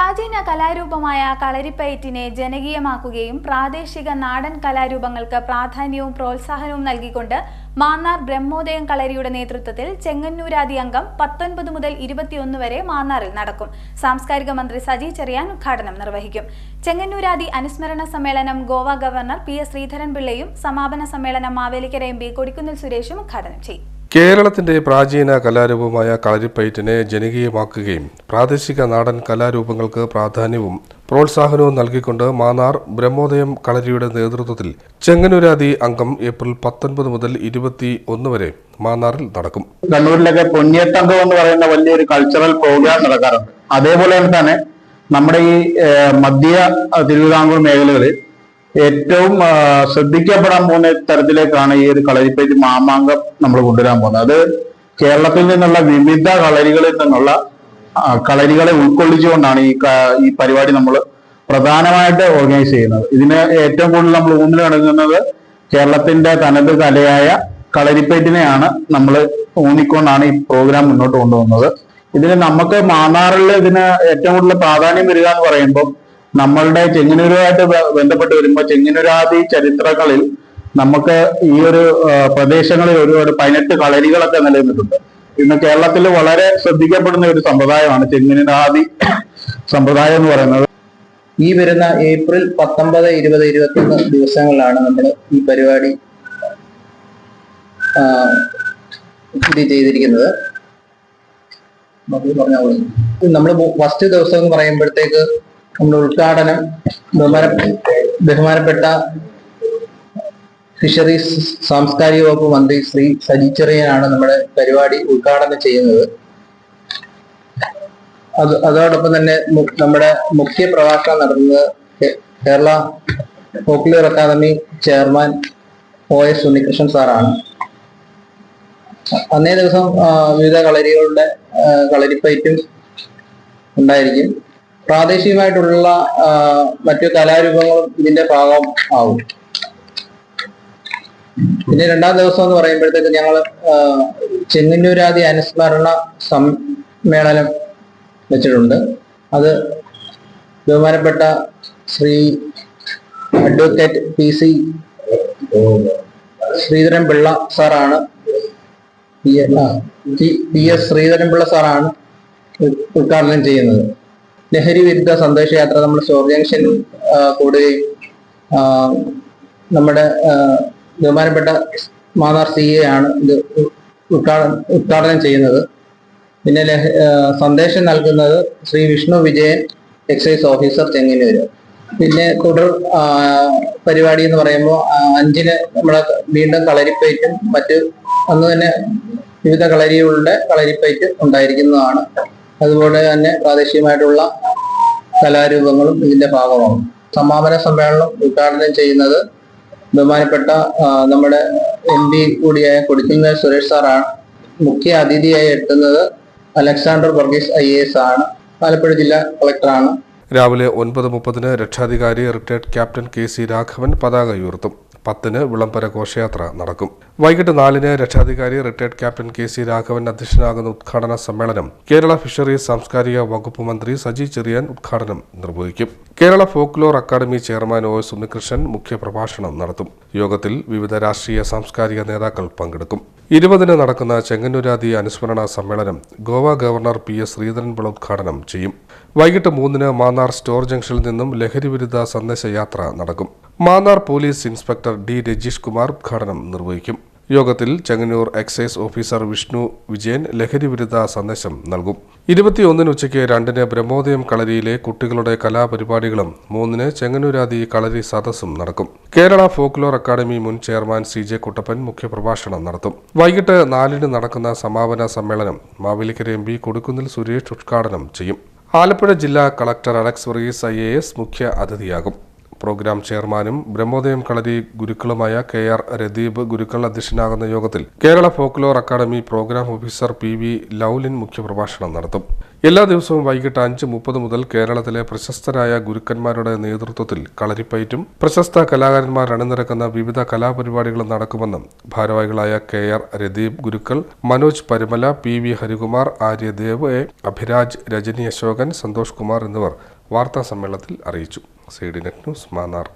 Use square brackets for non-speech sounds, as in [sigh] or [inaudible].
പ്രാചീന കലാരൂപമായ കളരിപ്പയറ്റിനെ ജനകീയമാക്കുകയും പ്രാദേശിക നാടൻ കലാരൂപങ്ങൾക്ക് പ്രാധാന്യവും പ്രോത്സാഹനവും നൽകിക്കൊണ്ട് മാന്നാർ ബ്രഹ്മോദയം കളരിയുടെ നേതൃത്വത്തിൽ ചെങ്ങന്നൂരാദി അംഗം പത്തൊൻപത് മുതൽ ഇരുപത്തിയൊന്ന് വരെ മാന്നാറിൽ നടക്കും. സാംസ്കാരിക മന്ത്രി സജി ചെറിയാൻ ഉദ്ഘാടനം നിർവഹിക്കും. ചെങ്ങന്നൂരാദി അനുസ്മരണ സമ്മേളനം ഗോവ ഗവർണർ പി എസ് ശ്രീധരൻപിള്ളയും സമാപന സമ്മേളനം മാവേലിക്കര എം പി കൊടിക്കുന്നിൽ സുരേഷും ഉദ്ഘാടനം ചെയ്യും. കേരളത്തിന്റെ പ്രാചീന കലാരൂപമായ കളരിപ്പയറ്റിനെ ജനകീയമാക്കുകയും പ്രാദേശിക നാടൻ കലാരൂപങ്ങൾക്ക് പ്രാധാന്യവും പ്രോത്സാഹനവും നൽകിക്കൊണ്ട് മാന്നാർ ബ്രഹ്മോദയം കളരിയുടെ നേതൃത്വത്തിൽ ചെങ്ങന്നൂരാതി അംഗം ഏപ്രിൽ പത്തൊൻപത് മുതൽ ഇരുപത്തി ഒന്ന് വരെ മാന്നാറിൽ നടക്കും. കണ്ണൂരിലൊക്കെ പൊന്നിയത്തങ്കം എന്ന് പറയുന്ന വലിയൊരു കൾച്ചറൽ പ്രോഗ്രാം നടക്കാറുണ്ട്. അതേപോലെ തന്നെ നമ്മുടെ ഈ മധ്യ തിരുവിതാംകൂർ മേഖലകളിൽ ഏറ്റവും ശ്രദ്ധിക്കപ്പെടാൻ പോകുന്ന തരത്തിലേക്കാണ് ഈ ഒരു കളരിപ്പേറ്റ് മാമാങ്കം നമ്മൾ കൊണ്ടുവരാൻ പോകുന്നത്. അത് കേരളത്തിൽ നിന്നുള്ള വിവിധ കളരികളിൽ നിന്നുള്ള കളരികളെ ഉൾക്കൊള്ളിച്ചുകൊണ്ടാണ് ഈ ഈ പരിപാടി നമ്മൾ പ്രധാനമായിട്ട് ഓർഗനൈസ് ചെയ്യുന്നത്. ഇതിന് ഏറ്റവും കൂടുതൽ നമ്മൾ ഊന്നിൽ നൽകുന്നത് കേരളത്തിന്റെ തനത് കലയായ കളരിപ്പേറ്റിനെയാണ് നമ്മൾ ഊന്നിക്കൊണ്ടാണ് ഈ പ്രോഗ്രാം മുന്നോട്ട് കൊണ്ടുപോകുന്നത് ഇതിന് നമുക്ക് മാന്നാറിൽ ഇതിന് ഏറ്റവും കൂടുതൽ പ്രാധാന്യം വരിക എന്ന് പറയുമ്പോൾ നമ്മളുടെ ചെങ്ങന്നൂരുമായിട്ട് ബന്ധപ്പെട്ട് വരുമ്പോൾ ചെങ്ങന്നൂരാദി ചരിത്രങ്ങളിൽ നമുക്ക് ഈ ഒരു പ്രദേശങ്ങളിൽ ഒരുപാട് പതിനെട്ട് കളരികളൊക്കെ നിലനിന്നിട്ടുണ്ട്. ഇന്ന് കേരളത്തിൽ വളരെ ശ്രദ്ധിക്കപ്പെടുന്ന ഒരു സമ്പ്രദായമാണ് ചെങ്ങന്നൂരാദി [coughs] സമ്പ്രദായം എന്ന് പറയുന്നത്. ഈ വരുന്ന ഏപ്രിൽ പത്തൊമ്പത് ഇരുപത് ഇരുപത്തൊന്ന് ദിവസങ്ങളിലാണ് നമ്മൾ ഈ പരിപാടി ചെയ്തിരിക്കുന്നത്. നമ്മൾ ഫസ്റ്റ് ദിവസം എന്ന് പറയുമ്പോഴത്തേക്ക് നമ്മൾ ഉദ്ഘാടനം ബഹുമാന ബഹുമാനപ്പെട്ട ഫിഷറീസ് സാംസ്കാരിക വകുപ്പ് മന്ത്രി ശ്രീ സജി ചെറിയനാണ് നമ്മുടെ പരിപാടി ഉദ്ഘാടനം ചെയ്യുന്നത്. അത് അതോടൊപ്പം തന്നെ നമ്മുടെ മുഖ്യ പ്രഭാഷണം നടത്തുന്നത് Kerala popular academy chairman O S Unnikrishnan സാറാണ്. അന്നേ ദിവസം വിവിധ കളരികളുടെ കളരിപ്പയറ്റും ഉണ്ടായിരിക്കും. പ്രാദേശികമായിട്ടുള്ള മറ്റു കലാരൂപങ്ങളും ഇതിന്റെ ഭാഗം ആവും. പിന്നെ രണ്ടാം ദിവസം എന്ന് പറയുമ്പോഴത്തേക്ക് ഞങ്ങൾ ചെങ്ങന്നൂരാദി അനുസ്മരണ സമ്മേളനം വെച്ചിട്ടുണ്ട്. അത് ബഹുമാനപ്പെട്ട Shri advocate P C Sreedharan Pillai സാറാണ്. പി എസ് ശ്രീധരൻ പിള്ള സാറാണ് ഉദ്- ഉദ്ഘാടനം ചെയ്യുന്നത്. ലഹരി വിരുദ്ധ സന്ദേശയാത്ര നമ്മൾ സ്റ്റോർ ജംഗ്ഷനിൽ കൂടുകയും നമ്മുടെ ബഹുമാനപ്പെട്ട മാന്നാർ സി എ ആണ് ഇത് ഉദ്ഘാടനം ചെയ്യുന്നത്. പിന്നെ സന്ദേശം നൽകുന്നത് ശ്രീ വിഷ്ണു വിജയൻ എക്സൈസ് ഓഫീസർ ചെങ്ങന്നൂര്. പിന്നെ തുടർ പരിപാടി എന്ന് പറയുമ്പോൾ അഞ്ചിന് നമ്മളെ വീണ്ടും കളരിപ്പയറ്റും മറ്റ് അന്ന് തന്നെ വിവിധ കളരികളുടെ കളരിപ്പയറ്റ് ഉണ്ടായിരിക്കുന്നതാണ്. അതുപോലെ തന്നെ പ്രാദേശികമായിട്ടുള്ള കലാരൂപങ്ങളും ഇതിന്റെ ഭാഗമാണ്. സമാപന സമ്മേളനം ഉദ്ഘാടനം ചെയ്യുന്നത് ബഹുമാനപ്പെട്ട നമ്മുടെ എം പി കൂടിയായ കൊടിക്കുന്നിൽ സുരേഷ് സാറാണ്. മുഖ്യ അതിഥിയായി എത്തുന്നത് അലക്സാണ്ടർ വർഗീസ് ഐ എസ് ആണ്. ആലപ്പുഴ ജില്ലാ കളക്ടറാണ്. രാവിലെ ഒൻപത് മുപ്പതിന് രക്ഷാധികാരി retired captain K C Raghavan പതാക ഉയർത്തും. പത്തിന് വിളംബര ഘോഷയാത്ര നടക്കും. വൈകിട്ട് നാലിന് രക്ഷാധികാരി retired captain K C Raghavan അധ്യക്ഷനാകുന്ന ഉദ്ഘാടന സമ്മേളനം കേരള ഫിഷറീസ് സാംസ്കാരിക വകുപ്പ് മന്ത്രി സജി ചെറിയാൻ ഉദ്ഘാടനം നിർവഹിക്കും. Kerala folklore academy chairman O S Unnikrishnan മുഖ്യപ്രഭാഷണം നടത്തും. യോഗത്തിൽ വിവിധ രാഷ്ട്രീയ സാംസ്കാരിക നേതാക്കൾ പങ്കെടുക്കും. ഇരുപതിന് നടക്കുന്ന ചെങ്ങന്നൂരാതി അനുസ്മരണ സമ്മേളനം Goa governor P S Sreedharanpillai ഉദ്ഘാടനം ചെയ്യും. വൈകിട്ട് മൂന്നിന് മാന്നാർ സ്റ്റോർ ജംഗ്ഷനിൽ നിന്നും ലഹരി വിരുദ്ധ സന്ദേശയാത്ര നടക്കും. Mannar police inspector D Rajeesh Kumar ഉദ്ഘാടനം നിർവഹിക്കും. യോഗത്തിൽ ചെങ്ങന്നൂർ എക്സൈസ് ഓഫീസർ വിഷ്ണു വിജയൻ ലഹരി വിരുദ്ധ സന്ദേശം നൽകും. ഇരുപത്തിയൊന്നിന് ഉച്ചയ്ക്ക് രണ്ടിന് ബ്രഹ്മോദയം കളരിയിലെ കുട്ടികളുടെ കലാപരിപാടികളും മൂന്നിന് ചെങ്ങന്നൂരാതി കളരി സദസ്സും നടക്കും. കേരള ഫോക്ലോർ അക്കാദമി മുൻ ചെയർമാൻ സി ജെ കുട്ടപ്പൻ മുഖ്യപ്രഭാഷണം നടത്തും. വൈകിട്ട് നാലിന് നടക്കുന്ന സമാപന സമ്മേളനം മാവേലിക്കര എം പി കൊടുക്കുന്നിൽ സുരേഷ് ഉദ്ഘാടനം ചെയ്യും. ആലപ്പുഴ ജില്ലാ collector Alex Varghese I A S മുഖ്യ അതിഥിയാകും. പ്രോഗ്രാം ചെയർമാനും ബ്രഹ്മോദയം കളരി ഗുരുക്കളുമായ കെ ആർ രദീപ് ഗുരുക്കൾ അധ്യക്ഷനാകുന്ന യോഗത്തിൽ Kerala folklore academy program officer P V Lovelin മുഖ്യപ്രഭാഷണം നടത്തും. എല്ലാ ദിവസവും വൈകിട്ട് അഞ്ച് മുപ്പത് മുതൽ കേരളത്തിലെ പ്രശസ്തരായ ഗുരുക്കന്മാരുടെ നേതൃത്വത്തിൽ കളരിപ്പയറ്റും പ്രശസ്ത കലാകാരന്മാർ അണിനിരക്കുന്ന വിവിധ കലാപരിപാടികളും നടക്കുമെന്നും ഭാരവാഹികളായ K R Radeep Gurukkal Manoj Parumala P V Harikumar Aryadev A Abhiraj Rajani Ashokan Santhosh Kumar എന്നിവർ വാർത്താ സമ്മേളനത്തിൽ അറിയിച്ചു. C D net news Mannar.